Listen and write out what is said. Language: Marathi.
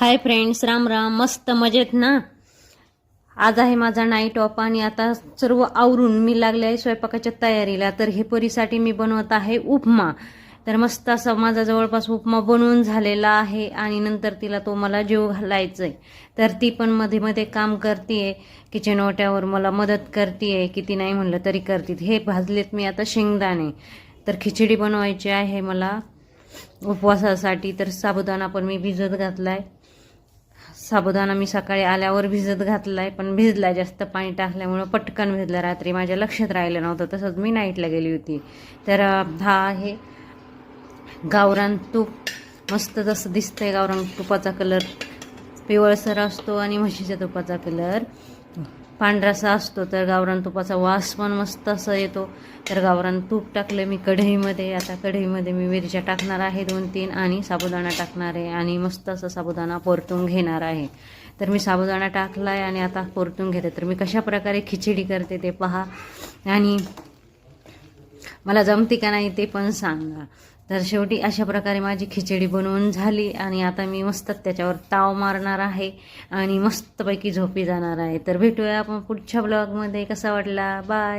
Hi friends Ram Ram. मस्त मजेत ना? आज आहे माझा नाईट ऑफ आणि आता सर्व आवरून मी लागले आहे स्वयंपाकाच्या तयारीला. तर हे परीसाठी मी बनवत आहे उपमा. तर मस्त असा माझा जवळपास उपमा बनवून झालेला आहे आणि नंतर तिला तो मला जीव घालायचा आहे तर ती पण मध्ये मध्ये काम करते किचन ओट्यावर मला मदत करते किती नाही म्हणलं तरी करते हे भाजलेत मी आता शेंगदाणे. तर खिचडी बनवायची आहे मला. उपवासासाठी तर साबुदाणा पण मी भिजत घातला आहे साबुदाणा मी सकाळी आल्यावर भिजत घातलाय पण भिजला जास्त. पाणी टाकल्यामुळं पटकन भिजला. रात्री माझ्या लक्षात राहिलं नव्हतं. तसंच मी नाईटला गेली होती. तर हा आहे गावरान तूप. मस्त जसं दिसतंय गावरान तुपाचा कलर पिवळसर असतो आणि म्हशीच्या तुपाचा कलर पांढरासा असतो तर गावरान तुपाचा वास पण मस्त असं येतो. तर गावरान तूप टाकलं मी कढईमध्ये. आता कढईमध्ये मी मिरच्या टाकणार आहे दोन तीन आणि साबुदाणा टाकणार आहे आणि मस्त असं साबुदाणा परतून घेणार आहे. तर मी साबुदाणा टाकला आहे आणि आता परतून घेते. तर मी कशा प्रकारे खिचडी करते ते पहा. आणि मला जमते का नाही ते पण सांगा. तर शेवटी अशा प्रकारे माझी खिचडी बनवून झाली आणि आता मी मस्त त्याच्यावर ताव मारणार आहे आणि मस्तपैकी झोपी जाणार आहे. तर भेटूया आपण पुढच्या ब्लॉगमध्ये कसा वाटला? बाय